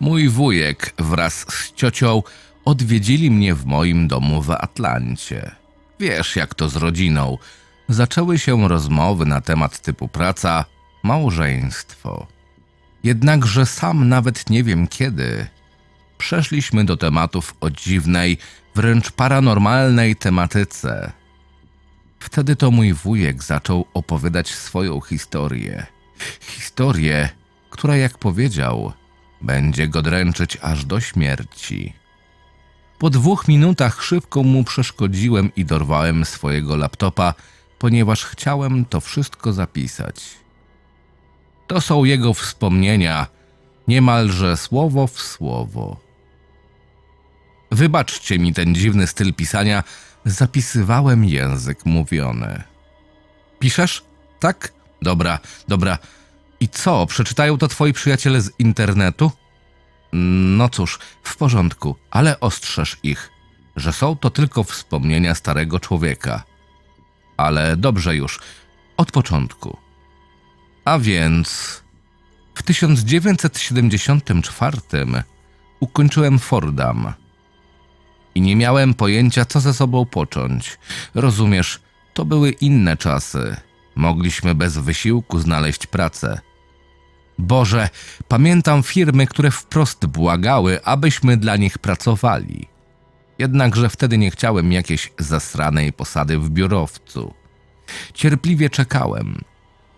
Mój wujek wraz z ciocią odwiedzili mnie w moim domu w Atlancie. Wiesz, jak to z rodziną. Zaczęły się rozmowy na temat typu praca, małżeństwo. Jednakże sam nawet nie wiem kiedy. Przeszliśmy do tematów o dziwnej, wręcz paranormalnej tematyce. Wtedy to mój wujek zaczął opowiadać swoją historię. Historię, która, jak powiedział, będzie go dręczyć aż do śmierci. Po dwóch minutach szybko mu przeszkodziłem i dorwałem swojego laptopa, ponieważ chciałem to wszystko zapisać. To są jego wspomnienia, niemalże słowo w słowo. Wybaczcie mi ten dziwny styl pisania, zapisywałem język mówiony. Piszesz? Tak? Dobra, dobra. I co, przeczytają to twoi przyjaciele z internetu? No cóż, w porządku, ale ostrzeż ich, że są to tylko wspomnienia starego człowieka. Ale dobrze już, od początku. A więc w 1974 ukończyłem Fordham i nie miałem pojęcia, co ze sobą począć. Rozumiesz, to były inne czasy. Mogliśmy bez wysiłku znaleźć pracę. Boże, pamiętam firmy, które wprost błagały, abyśmy dla nich pracowali. Jednakże wtedy nie chciałem jakiejś zasranej posady w biurowcu. Cierpliwie czekałem.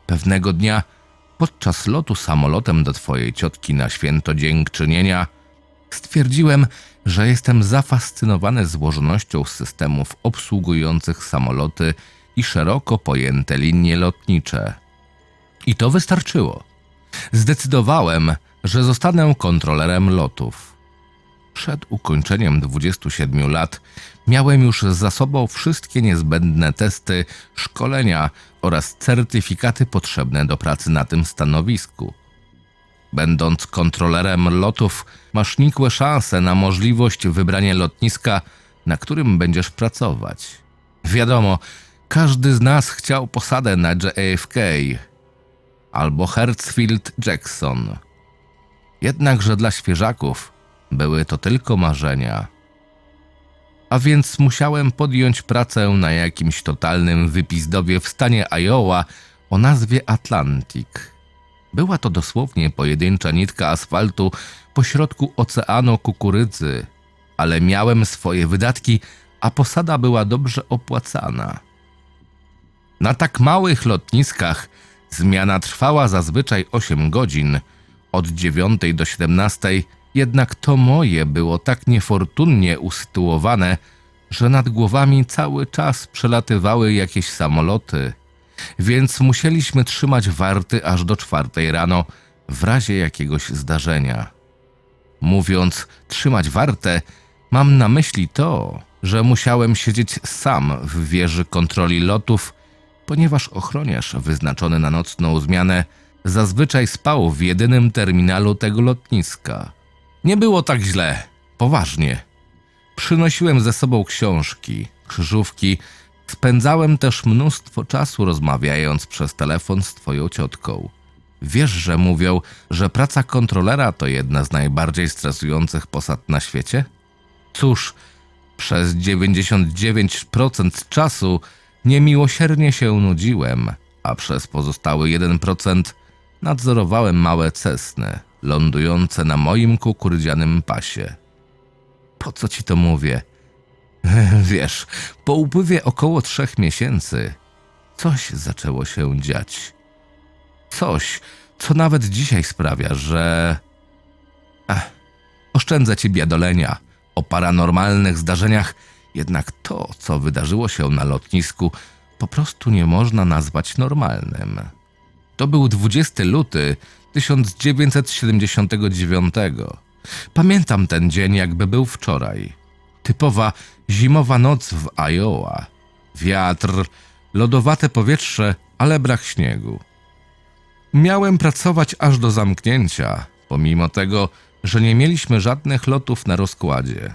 Pewnego dnia, podczas lotu samolotem do twojej ciotki na święto dziękczynienia, stwierdziłem, że jestem zafascynowany złożonością systemów obsługujących samoloty i szeroko pojęte linie lotnicze. I to wystarczyło. Zdecydowałem, że zostanę kontrolerem lotów. Przed ukończeniem 27 lat miałem już za sobą wszystkie niezbędne testy, szkolenia oraz certyfikaty potrzebne do pracy na tym stanowisku. Będąc kontrolerem lotów, masz nikłe szanse na możliwość wybrania lotniska, na którym będziesz pracować. Wiadomo, każdy z nas chciał posadę na JFK albo Hertzfield Jackson. Jednakże dla świeżaków były to tylko marzenia. A więc musiałem podjąć pracę na jakimś totalnym wypizdowie w stanie Iowa o nazwie Atlantic. Była to dosłownie pojedyncza nitka asfaltu pośrodku oceanu kukurydzy, ale miałem swoje wydatki, a posada była dobrze opłacana. Na tak małych lotniskach zmiana trwała zazwyczaj 8 godzin, od 9 do 17, jednak to moje było tak niefortunnie usytuowane, że nad głowami cały czas przelatywały jakieś samoloty, więc musieliśmy trzymać warty aż do czwartej rano w razie jakiegoś zdarzenia. Mówiąc trzymać wartę, mam na myśli to, że musiałem siedzieć sam w wieży kontroli lotów, ponieważ ochroniarz wyznaczony na nocną zmianę zazwyczaj spał w jedynym terminalu tego lotniska. Nie było tak źle, poważnie. Przynosiłem ze sobą książki, krzyżówki, spędzałem też mnóstwo czasu rozmawiając przez telefon z twoją ciotką. Wiesz, że mówią, że praca kontrolera to jedna z najbardziej stresujących posad na świecie? Cóż, przez 99% czasu niemiłosiernie się nudziłem, a przez pozostały 1% nadzorowałem małe cesny lądujące na moim kukurydzianym pasie. Po co ci to mówię? Wiesz, po upływie około trzech miesięcy coś zaczęło się dziać. Coś, co nawet dzisiaj sprawia, że. Ech, oszczędzę ci biadolenia o paranormalnych zdarzeniach, jednak to, co wydarzyło się na lotnisku, po prostu nie można nazwać normalnym. To był 20 luty 1979. Pamiętam ten dzień, jakby był wczoraj. Typowa zimowa noc w Iowa. Wiatr, lodowate powietrze, ale brak śniegu. Miałem pracować aż do zamknięcia, pomimo tego, że nie mieliśmy żadnych lotów na rozkładzie.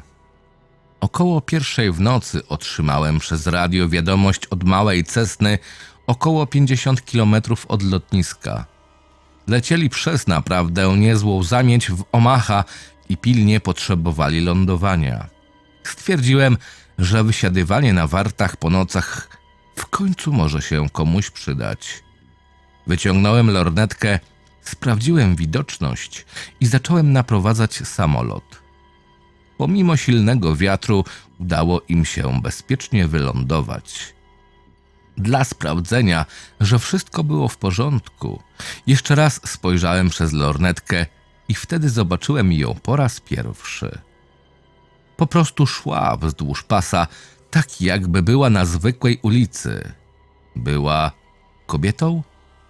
Około pierwszej w nocy otrzymałem przez radio wiadomość od małej Cessny około 50 kilometrów od lotniska. Lecieli przez naprawdę niezłą zamieć w Omaha i pilnie potrzebowali lądowania. Stwierdziłem, że wysiadywanie na wartach po nocach w końcu może się komuś przydać. Wyciągnąłem lornetkę, sprawdziłem widoczność i zacząłem naprowadzać samolot. Pomimo silnego wiatru udało im się bezpiecznie wylądować. Dla sprawdzenia, że wszystko było w porządku, jeszcze raz spojrzałem przez lornetkę i wtedy zobaczyłem ją po raz pierwszy. Po prostu szła wzdłuż pasa, tak jakby była na zwykłej ulicy. Była kobietą?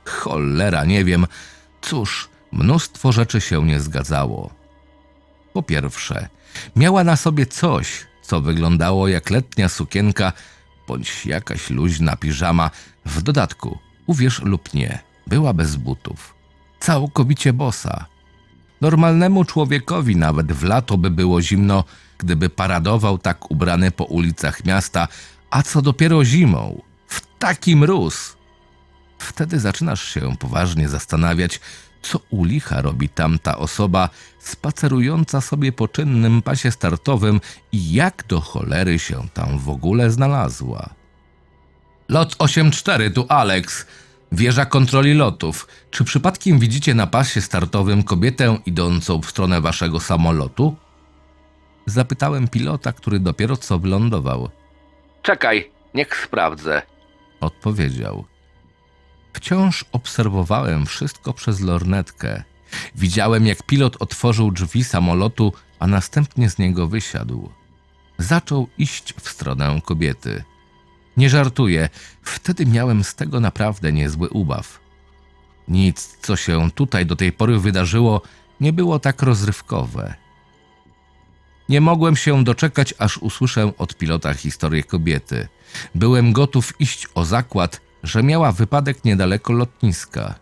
Cholera, nie wiem. Cóż, mnóstwo rzeczy się nie zgadzało. Po pierwsze, miała na sobie coś, co wyglądało jak letnia sukienka bądź jakaś luźna piżama. W dodatku, uwierz lub nie, była bez butów. Całkowicie bosa. Normalnemu człowiekowi nawet w lato by było zimno, gdyby paradował tak ubrany po ulicach miasta, a co dopiero zimą, w taki mróz. Wtedy zaczynasz się poważnie zastanawiać, co u licha robi tamta osoba spacerująca sobie po czynnym pasie startowym i jak do cholery się tam w ogóle znalazła. Lot 84, tu Alex. Wieża kontroli lotów. Czy przypadkiem widzicie na pasie startowym kobietę idącą w stronę waszego samolotu? Zapytałem pilota, który dopiero co wylądował. Czekaj, niech sprawdzę. Odpowiedział. Wciąż obserwowałem wszystko przez lornetkę. Widziałem, jak pilot otworzył drzwi samolotu, a następnie z niego wysiadł. Zaczął iść w stronę kobiety. Nie żartuję, wtedy miałem z tego naprawdę niezły ubaw. Nic, co się tutaj do tej pory wydarzyło, nie było tak rozrywkowe. Nie mogłem się doczekać, aż usłyszę od pilota historię kobiety. Byłem gotów iść o zakład, że miała wypadek niedaleko lotniska.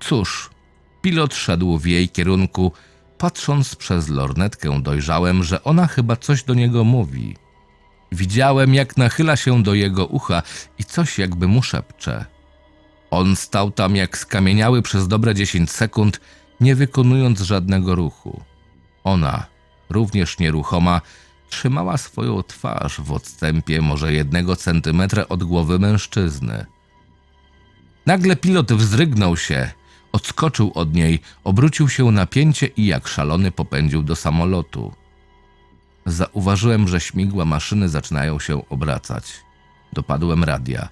Cóż, pilot szedł w jej kierunku. Patrząc przez lornetkę, dojrzałem, że ona chyba coś do niego mówi. Widziałem, jak nachyla się do jego ucha i coś jakby mu szepcze. On stał tam jak skamieniały przez dobre 10 sekund, nie wykonując żadnego ruchu. Ona, również nieruchoma, trzymała swoją twarz w odstępie może jednego centymetra od głowy mężczyzny. Nagle pilot wzdrygnął się, odskoczył od niej, obrócił się na pięcie i jak szalony popędził do samolotu. Zauważyłem, że śmigła maszyny zaczynają się obracać. Dopadłem radia.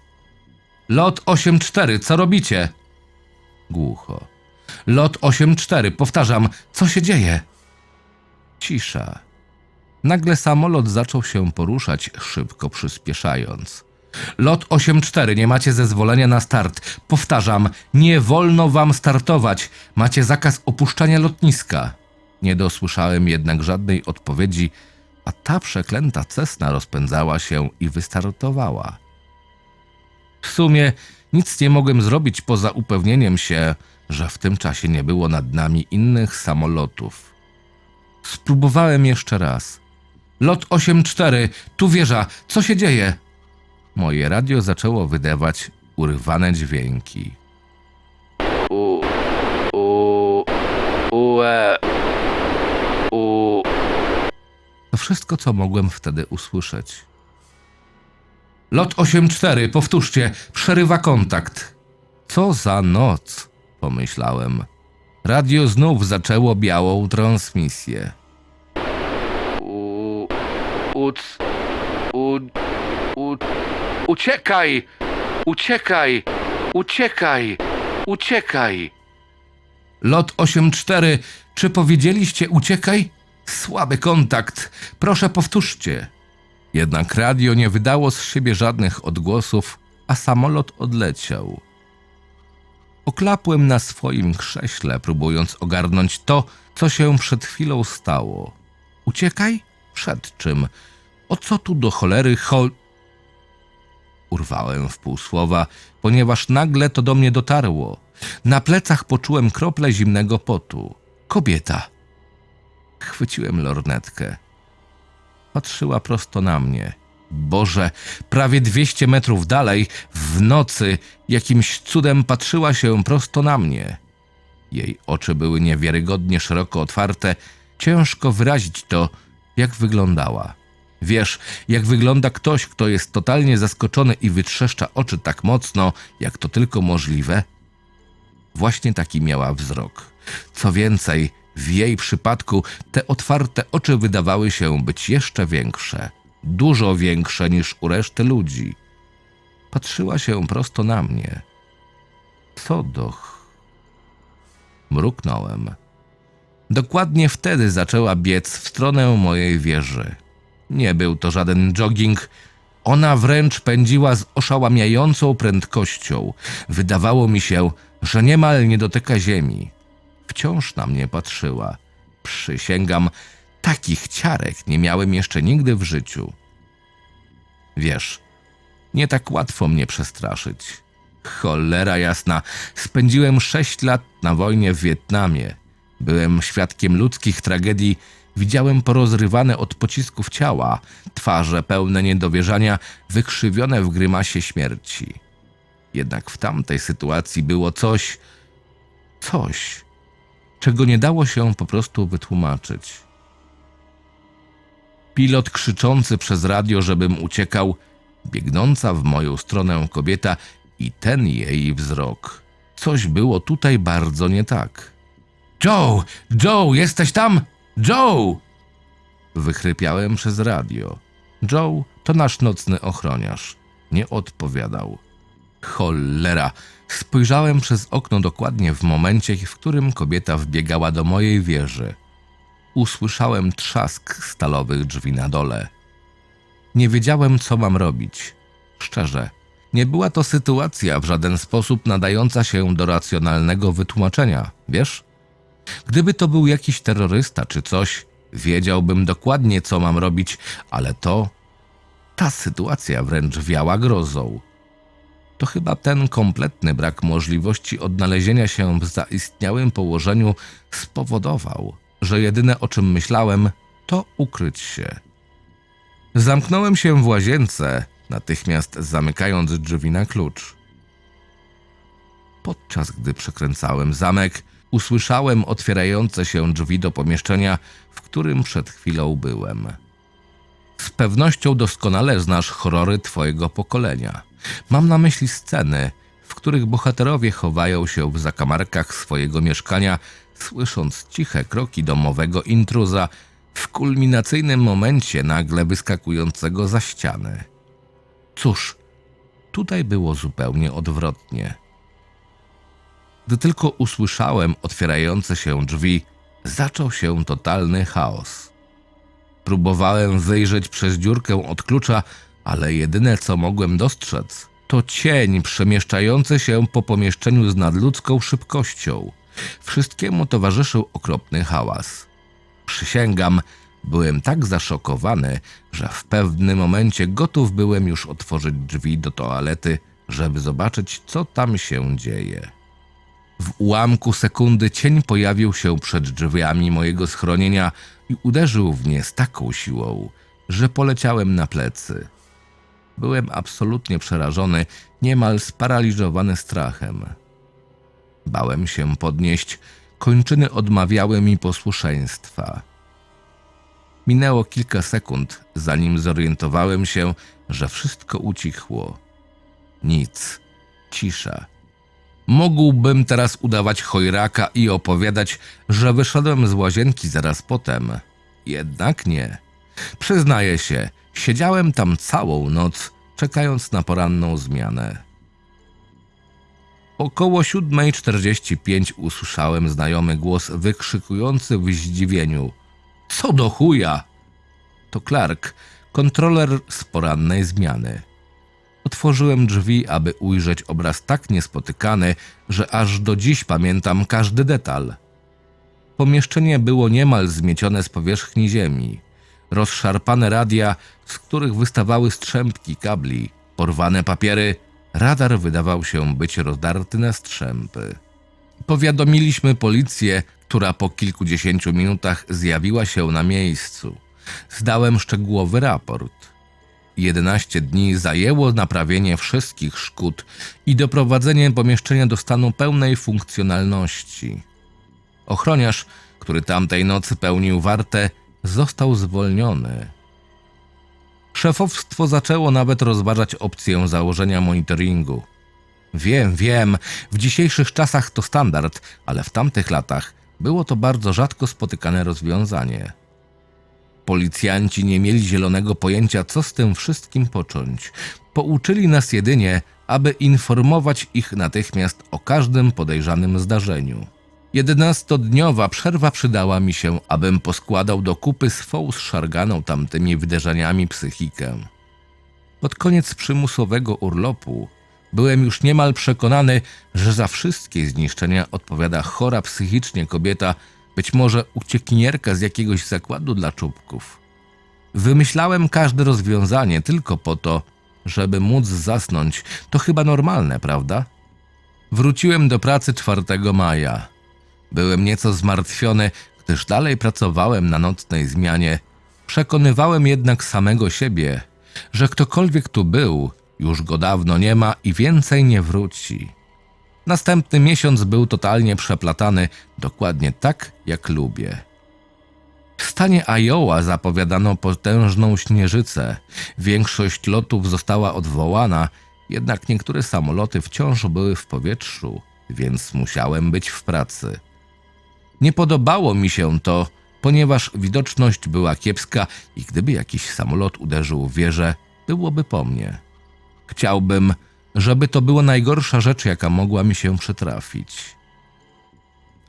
Lot 8-4, co robicie? Głucho. Lot 8-4, powtarzam, co się dzieje? Cisza. Nagle samolot zaczął się poruszać, szybko przyspieszając. Lot 8-4, nie macie zezwolenia na start. Powtarzam, nie wolno wam startować. Macie zakaz opuszczania lotniska. Nie dosłyszałem jednak żadnej odpowiedzi, a ta przeklęta cesna rozpędzała się i wystartowała. W sumie nic nie mogłem zrobić poza upewnieniem się, że w tym czasie nie było nad nami innych samolotów. Spróbowałem jeszcze raz. Lot 8-4, tu wieża, co się dzieje? Moje radio zaczęło wydawać urwane dźwięki. U, u, ue, u. To wszystko, co mogłem wtedy usłyszeć. Lot 8-4, powtórzcie, przerywa kontakt. Co za noc, pomyślałem. Radio znów zaczęło białą transmisję. Uc, u, u, uciekaj! Uciekaj! Uciekaj! Uciekaj! Lot 8-4, czy powiedzieliście uciekaj? Słaby kontakt, proszę powtórzcie. Jednak radio nie wydało z siebie żadnych odgłosów, a samolot odleciał. Oklapłem na swoim krześle, próbując ogarnąć to, co się przed chwilą stało. Uciekaj? Przed czym? O co tu do cholery chol... Urwałem w pół słowa, ponieważ nagle to do mnie dotarło. Na plecach poczułem krople zimnego potu. Kobieta. Chwyciłem lornetkę. Patrzyła prosto na mnie. Boże, prawie 200 metrów dalej, w nocy, jakimś cudem patrzyła się prosto na mnie. Jej oczy były niewiarygodnie szeroko otwarte. Ciężko wyrazić to, jak wyglądała. Wiesz, jak wygląda ktoś, kto jest totalnie zaskoczony i wytrzeszcza oczy tak mocno, jak to tylko możliwe? Właśnie taki miała wzrok. Co więcej, w jej przypadku te otwarte oczy wydawały się być jeszcze większe, dużo większe niż u reszty ludzi. Patrzyła się prosto na mnie. Co doch? Mruknąłem. Dokładnie wtedy zaczęła biec w stronę mojej wieży. Nie był to żaden jogging. Ona wręcz pędziła z oszałamiającą prędkością. Wydawało mi się, że niemal nie dotyka ziemi. Wciąż na mnie patrzyła. Przysięgam, takich ciarek nie miałem jeszcze nigdy w życiu. Wiesz, nie tak łatwo mnie przestraszyć. Cholera jasna, spędziłem sześć lat na wojnie w Wietnamie. Byłem świadkiem ludzkich tragedii, widziałem porozrywane od pocisków ciała, twarze pełne niedowierzania, wykrzywione w grymasie śmierci. Jednak w tamtej sytuacji było coś, coś, czego nie dało się po prostu wytłumaczyć. Pilot krzyczący przez radio, żebym uciekał, biegnąca w moją stronę kobieta i ten jej wzrok. Coś było tutaj bardzo nie tak. Joe! Joe, jesteś tam? Joe! Wychrypiałem przez radio. Joe to nasz nocny ochroniarz. Nie odpowiadał. Cholera! Spojrzałem przez okno dokładnie w momencie, w którym kobieta wbiegała do mojej wieży. Usłyszałem trzask stalowych drzwi na dole. Nie wiedziałem, co mam robić. Szczerze, nie była to sytuacja w żaden sposób nadająca się do racjonalnego wytłumaczenia, wiesz? Gdyby to był jakiś terrorysta czy coś, wiedziałbym dokładnie, co mam robić, ale to. Ta sytuacja wręcz wiała grozą. To chyba ten kompletny brak możliwości odnalezienia się w zaistniałym położeniu spowodował, że jedyne o czym myślałem, to ukryć się. Zamknąłem się w łazience, natychmiast zamykając drzwi na klucz. Podczas gdy przekręcałem zamek, usłyszałem otwierające się drzwi do pomieszczenia, w którym przed chwilą byłem. Z pewnością doskonale znasz horrory twojego pokolenia. Mam na myśli sceny, w których bohaterowie chowają się w zakamarkach swojego mieszkania, słysząc ciche kroki domowego intruza, w kulminacyjnym momencie nagle wyskakującego za ściany. Cóż, tutaj było zupełnie odwrotnie. Gdy tylko usłyszałem otwierające się drzwi, zaczął się totalny chaos. Próbowałem wyjrzeć przez dziurkę od klucza, ale jedyne co mogłem dostrzec, to cień przemieszczający się po pomieszczeniu z nadludzką szybkością. Wszystkiemu towarzyszył okropny hałas. Przysięgam, byłem tak zaszokowany, że w pewnym momencie gotów byłem już otworzyć drzwi do toalety, żeby zobaczyć, co tam się dzieje. W ułamku sekundy cień pojawił się przed drzwiami mojego schronienia i uderzył w nie z taką siłą, że poleciałem na plecy. Byłem absolutnie przerażony, niemal sparaliżowany strachem. Bałem się podnieść, kończyny odmawiały mi posłuszeństwa. Minęło kilka sekund, zanim zorientowałem się, że wszystko ucichło. Nic, cisza. Mógłbym teraz udawać chojraka i opowiadać, że wyszedłem z łazienki zaraz potem. Jednak nie. Przyznaję się, siedziałem tam całą noc, czekając na poranną zmianę. Około 7.45 usłyszałem znajomy głos wykrzykujący w zdziwieniu. Co do chuja? To Clark, kontroler z porannej zmiany. Otworzyłem drzwi, aby ujrzeć obraz tak niespotykany, że aż do dziś pamiętam każdy detal. Pomieszczenie było niemal zmiecione z powierzchni ziemi. Rozszarpane radia, z których wystawały strzępki kabli, porwane papiery, radar wydawał się być rozdarty na strzępy. Powiadomiliśmy policję, która po kilkudziesięciu minutach zjawiła się na miejscu. Zdałem szczegółowy raport. 11 dni zajęło naprawienie wszystkich szkód i doprowadzenie pomieszczenia do stanu pełnej funkcjonalności. Ochroniarz, który tamtej nocy pełnił wartę, został zwolniony. Szefowstwo zaczęło nawet rozważać opcję założenia monitoringu. Wiem, wiem, w dzisiejszych czasach to standard, ale w tamtych latach było to bardzo rzadko spotykane rozwiązanie. Policjanci nie mieli zielonego pojęcia, co z tym wszystkim począć. Pouczyli nas jedynie, aby informować ich natychmiast o każdym podejrzanym zdarzeniu. Jedenastodniowa przerwa przydała mi się, abym poskładał do kupy swą zszarganą tamtymi wydarzeniami psychikę. Pod koniec przymusowego urlopu byłem już niemal przekonany, że za wszystkie zniszczenia odpowiada chora psychicznie kobieta, być może uciekinierka z jakiegoś zakładu dla czubków. Wymyślałem każde rozwiązanie tylko po to, żeby móc zasnąć. To chyba normalne, prawda? Wróciłem do pracy 4 maja. Byłem nieco zmartwiony, gdyż dalej pracowałem na nocnej zmianie. Przekonywałem jednak samego siebie, że ktokolwiek tu był, już go dawno nie ma i więcej nie wróci. Następny miesiąc był totalnie przeplatany, dokładnie tak, jak lubię. W stanie Iowa zapowiadano potężną śnieżycę. Większość lotów została odwołana, jednak niektóre samoloty wciąż były w powietrzu, więc musiałem być w pracy. Nie podobało mi się to, ponieważ widoczność była kiepska i gdyby jakiś samolot uderzył w wieżę, byłoby po mnie. Chciałbym, żeby to była najgorsza rzecz, jaka mogła mi się przytrafić.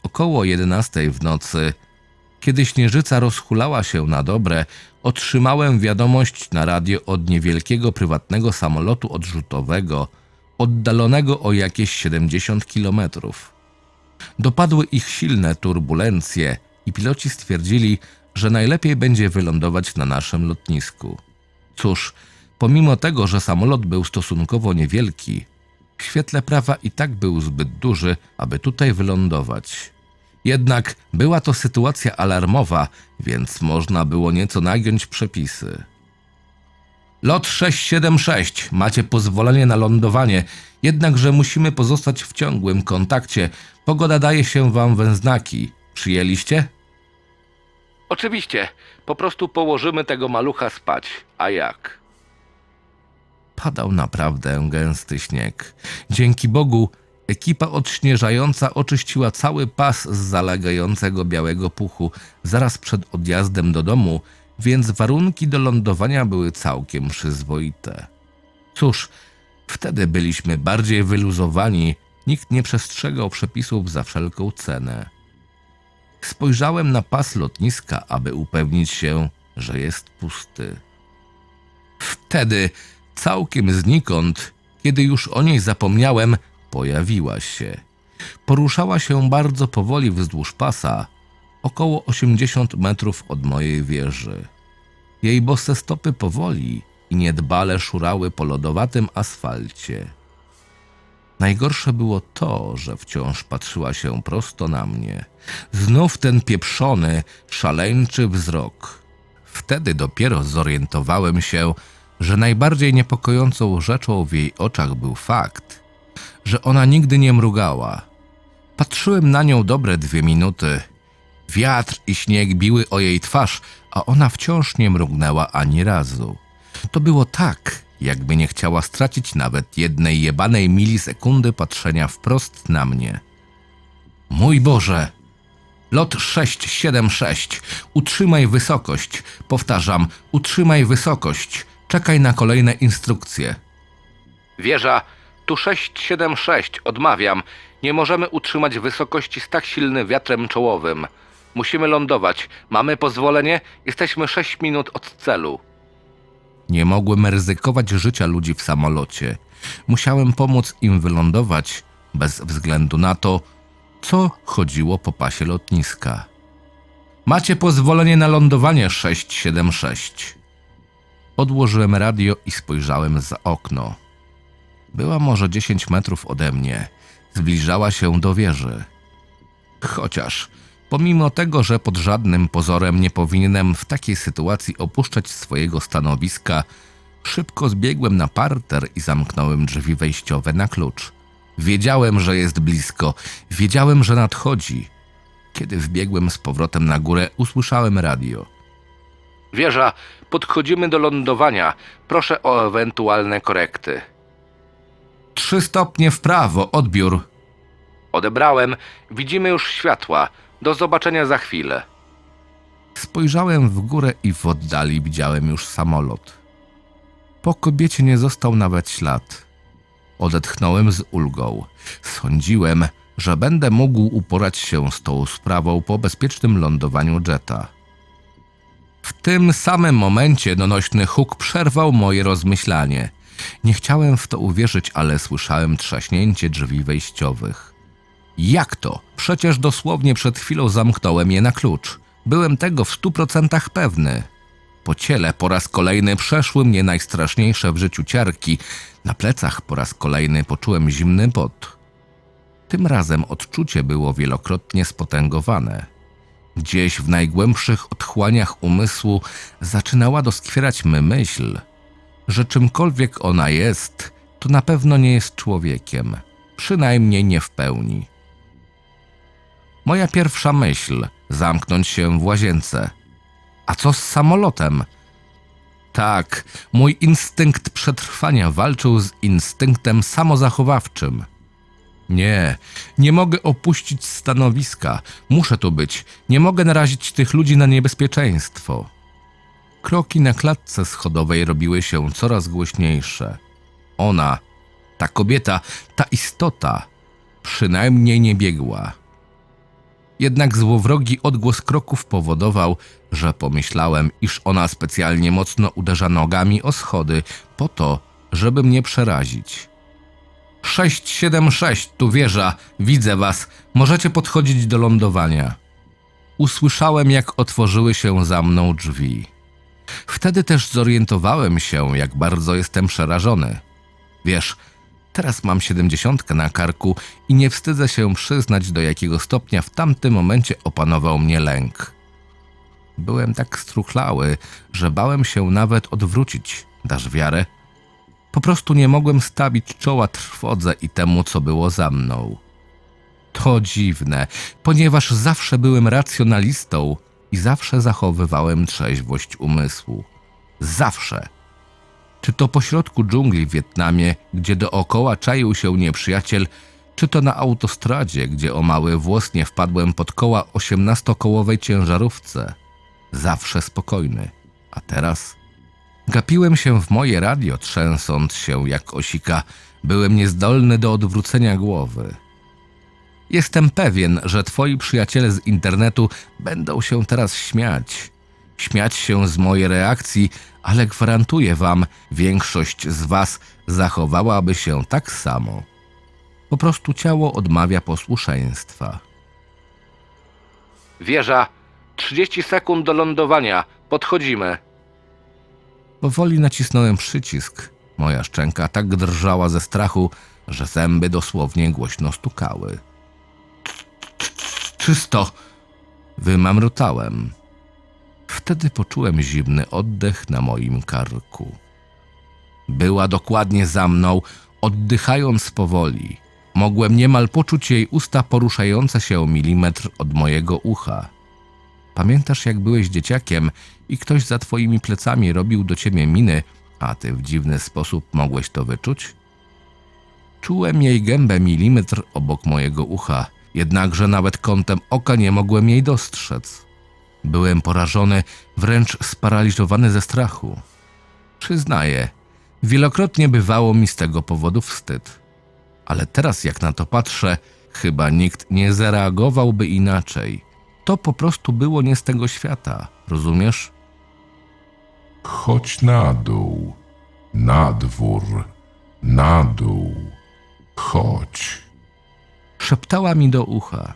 Około 11 w nocy, kiedy śnieżyca rozhulała się na dobre, otrzymałem wiadomość na radio od niewielkiego prywatnego samolotu odrzutowego, oddalonego o jakieś 70 kilometrów. Dopadły ich silne turbulencje i piloci stwierdzili, że najlepiej będzie wylądować na naszym lotnisku. Cóż, pomimo tego, że samolot był stosunkowo niewielki, w świetle prawa i tak był zbyt duży, aby tutaj wylądować. Jednak była to sytuacja alarmowa, więc można było nieco nagiąć przepisy. Lot 676, macie pozwolenie na lądowanie, jednakże musimy pozostać w ciągłym kontakcie. Pogoda daje się wam we znaki. Przyjęliście? Oczywiście, po prostu położymy tego malucha spać. A jak? Padał naprawdę gęsty śnieg. Dzięki Bogu ekipa odśnieżająca oczyściła cały pas z zalegającego białego puchu zaraz przed odjazdem do domu, więc warunki do lądowania były całkiem przyzwoite. Cóż, wtedy byliśmy bardziej wyluzowani, nikt nie przestrzegał przepisów za wszelką cenę. Spojrzałem na pas lotniska, aby upewnić się, że jest pusty. Wtedy, całkiem znikąd, kiedy już o niej zapomniałem, pojawiła się. Poruszała się bardzo powoli wzdłuż pasa, około 80 metrów od mojej wieży. Jej bose stopy powoli i niedbale szurały po lodowatym asfalcie. Najgorsze było to, że wciąż patrzyła się prosto na mnie. Znów ten pieprzony, szaleńczy wzrok. Wtedy dopiero zorientowałem się, że najbardziej niepokojącą rzeczą w jej oczach był fakt, że ona nigdy nie mrugała. Patrzyłem na nią dobre dwie minuty. Wiatr i śnieg biły o jej twarz, a ona wciąż nie mrugnęła ani razu. To było tak, jakby nie chciała stracić nawet jednej jebanej milisekundy patrzenia wprost na mnie. Mój Boże! Lot 676. Utrzymaj wysokość. Powtarzam, utrzymaj wysokość. Czekaj na kolejne instrukcje. Wieża, tu 676. Odmawiam. Nie możemy utrzymać wysokości z tak silnym wiatrem czołowym. Musimy lądować. Mamy pozwolenie? Jesteśmy 6 minut od celu. Nie mogłem ryzykować życia ludzi w samolocie. Musiałem pomóc im wylądować, bez względu na to, co chodziło po pasie lotniska. Macie pozwolenie na lądowanie 676. Odłożyłem radio i spojrzałem za okno. Była może 10 metrów ode mnie. Zbliżała się do wieży. Chociaż, pomimo tego, że pod żadnym pozorem nie powinienem w takiej sytuacji opuszczać swojego stanowiska, szybko zbiegłem na parter i zamknąłem drzwi wejściowe na klucz. Wiedziałem, że jest blisko, wiedziałem, że nadchodzi. Kiedy wbiegłem z powrotem na górę, usłyszałem radio. Wieża, podchodzimy do lądowania. Proszę o ewentualne korekty. Trzy stopnie w prawo, odbiór. Odebrałem. Widzimy już światła. Do zobaczenia za chwilę. Spojrzałem w górę i w oddali widziałem już samolot. Po kobiecie nie został nawet ślad. Odetchnąłem z ulgą. Sądziłem, że będę mógł uporać się z tą sprawą po bezpiecznym lądowaniu jetta. W tym samym momencie donośny huk przerwał moje rozmyślanie. Nie chciałem w to uwierzyć, ale słyszałem trzaśnięcie drzwi wejściowych. Jak to? Przecież dosłownie przed chwilą zamknąłem je na klucz. Byłem tego w stu procentach pewny. Po ciele po raz kolejny przeszły mnie najstraszniejsze w życiu ciarki. Na plecach po raz kolejny poczułem zimny pot. Tym razem odczucie było wielokrotnie spotęgowane. Gdzieś w najgłębszych otchłaniach umysłu zaczynała doskwierać my myśl, że czymkolwiek ona jest, to na pewno nie jest człowiekiem, przynajmniej nie w pełni. Moja pierwsza myśl zamknąć się w łazience. A co z samolotem? Tak, mój instynkt przetrwania walczył z instynktem samozachowawczym. Nie, nie mogę opuścić stanowiska. Muszę tu być. Nie mogę narazić tych ludzi na niebezpieczeństwo. Kroki na klatce schodowej robiły się coraz głośniejsze. Ona, ta kobieta, ta istota, przynajmniej nie biegła. Jednak złowrogi odgłos kroków powodował, że pomyślałem, iż ona specjalnie mocno uderza nogami o schody po to, żeby mnie przerazić. 676, tu wieża, widzę was, możecie podchodzić do lądowania. Usłyszałem, jak otworzyły się za mną drzwi. Wtedy też zorientowałem się, jak bardzo jestem przerażony. Wiesz, teraz mam siedemdziesiątkę na karku i nie wstydzę się przyznać, do jakiego stopnia w tamtym momencie opanował mnie lęk. Byłem tak struchlały, że bałem się nawet odwrócić. Dasz wiarę? Po prostu nie mogłem stawić czoła trwodze i temu, co było za mną. To dziwne, ponieważ zawsze byłem racjonalistą i zawsze zachowywałem trzeźwość umysłu. Zawsze. Czy to pośrodku dżungli w Wietnamie, gdzie dookoła czaił się nieprzyjaciel, czy to na autostradzie, gdzie o mały włos nie wpadłem pod koła osiemnastokołowej ciężarówce. Zawsze spokojny. A teraz Gapiłem się w moje radio, trzęsąc się jak osika. Byłem niezdolny do odwrócenia głowy. Jestem pewien, że twoi przyjaciele z internetu będą się teraz śmiać. Śmiać się z mojej reakcji, ale gwarantuję wam, większość z was zachowałaby się tak samo. Po prostu ciało odmawia posłuszeństwa. Wieża, 30 sekund do lądowania. Podchodzimy. Powoli nacisnąłem przycisk. Moja szczęka tak drżała ze strachu, że zęby dosłownie głośno stukały. Czysto! Wymamrotałem. Wtedy poczułem zimny oddech na moim karku. Była dokładnie za mną, oddychając powoli. Mogłem niemal poczuć jej usta poruszające się milimetr od mojego ucha. Pamiętasz, jak byłeś dzieciakiem i ktoś za twoimi plecami robił do ciebie miny, a ty w dziwny sposób mogłeś to wyczuć? Czułem jej gębę milimetr obok mojego ucha, jednakże nawet kątem oka nie mogłem jej dostrzec. Byłem porażony, wręcz sparaliżowany ze strachu. Przyznaję, wielokrotnie bywało mi z tego powodu wstyd. Ale teraz, jak na to patrzę, chyba nikt nie zareagowałby inaczej. To po prostu było nie z tego świata, rozumiesz? Chodź na dół, na dwór, na dół. Chodź. Szeptała mi do ucha.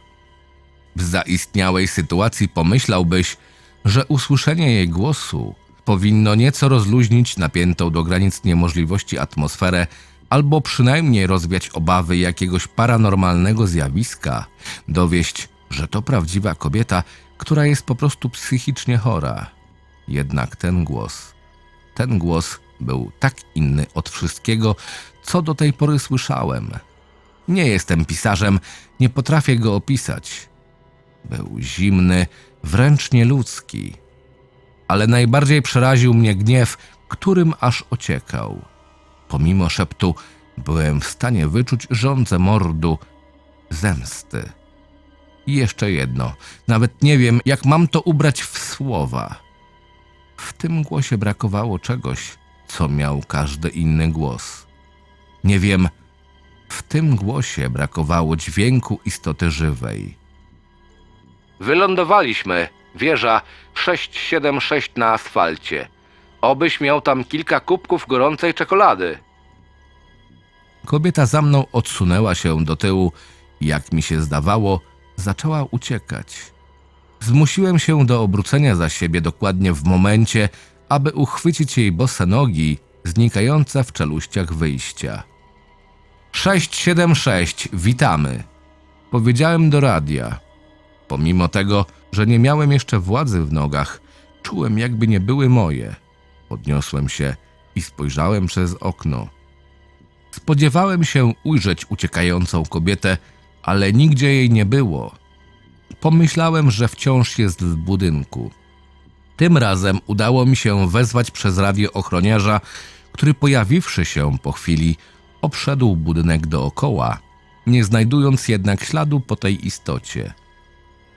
W zaistniałej sytuacji pomyślałbyś, że usłyszenie jej głosu powinno nieco rozluźnić napiętą do granic niemożliwości atmosferę, albo przynajmniej rozwiać obawy jakiegoś paranormalnego zjawiska, dowieść, że to prawdziwa kobieta, która jest po prostu psychicznie chora. Jednak ten głos, ten głos był tak inny od wszystkiego, co do tej pory słyszałem. Nie jestem pisarzem, nie potrafię go opisać. Był zimny, wręcz nieludzki. Ale najbardziej przeraził mnie gniew, którym aż ociekał. Pomimo szeptu, byłem w stanie wyczuć żądzę mordu zemsty. I jeszcze jedno, nawet nie wiem, jak mam to ubrać w słowa. W tym głosie brakowało czegoś, co miał każdy inny głos. Nie wiem, w tym głosie brakowało dźwięku istoty żywej. Wylądowaliśmy. Wieża 676 na asfalcie. Obyś miał tam kilka kubków gorącej czekolady. Kobieta za mną odsunęła się do tyłu i, jak mi się zdawało, zaczęła uciekać. Zmusiłem się do obrócenia za siebie dokładnie w momencie, aby uchwycić jej bose nogi znikające w czeluściach wyjścia. 676, witamy. Powiedziałem do radia. Pomimo tego, że nie miałem jeszcze władzy w nogach, czułem jakby nie były moje. Podniosłem się i spojrzałem przez okno. Spodziewałem się ujrzeć uciekającą kobietę, ale nigdzie jej nie było. Pomyślałem, że wciąż jest w budynku. Tym razem udało mi się wezwać przez radio ochroniarza, który pojawiwszy się po chwili, obszedł budynek dookoła, nie znajdując jednak śladu po tej istocie.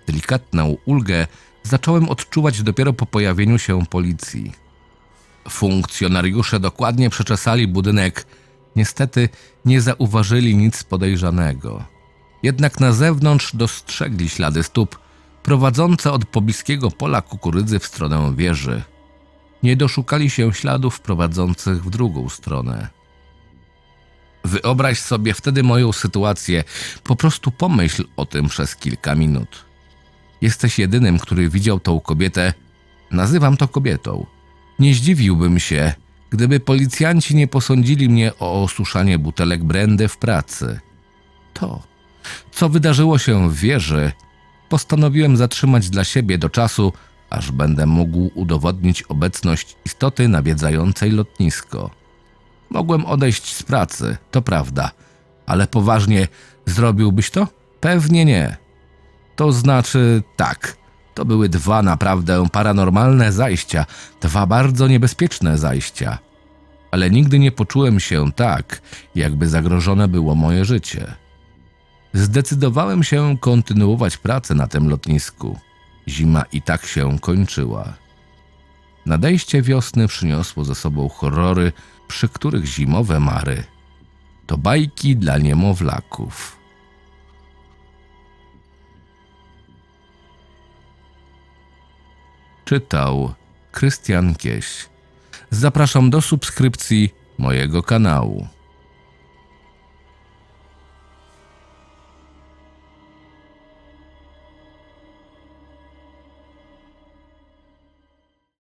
Delikatną ulgę zacząłem odczuwać dopiero po pojawieniu się policji. Funkcjonariusze dokładnie przeczesali budynek. Niestety nie zauważyli nic podejrzanego. Jednak na zewnątrz dostrzegli ślady stóp prowadzące od pobliskiego pola kukurydzy w stronę wieży. Nie doszukali się śladów prowadzących w drugą stronę. Wyobraź sobie wtedy moją sytuację, po prostu pomyśl o tym przez kilka minut. Jesteś jedynym, który widział tą kobietę. Nazywam to kobietą. Nie zdziwiłbym się, gdyby policjanci nie posądzili mnie o osuszanie butelek brandy w pracy. To, co wydarzyło się w wieży, postanowiłem zatrzymać dla siebie do czasu, aż będę mógł udowodnić obecność istoty nawiedzającej lotnisko. Mogłem odejść z pracy, to prawda, ale poważnie zrobiłbyś to? Pewnie nie. To znaczy tak. To były dwa naprawdę paranormalne zajścia, dwa bardzo niebezpieczne zajścia. Ale nigdy nie poczułem się tak, jakby zagrożone było moje życie. Zdecydowałem się kontynuować pracę na tym lotnisku. Zima i tak się kończyła. Nadejście wiosny przyniosło ze sobą horrory, przy których zimowe mary to bajki dla niemowlaków. Czytał Krystian Kieś. Zapraszam do subskrypcji mojego kanału.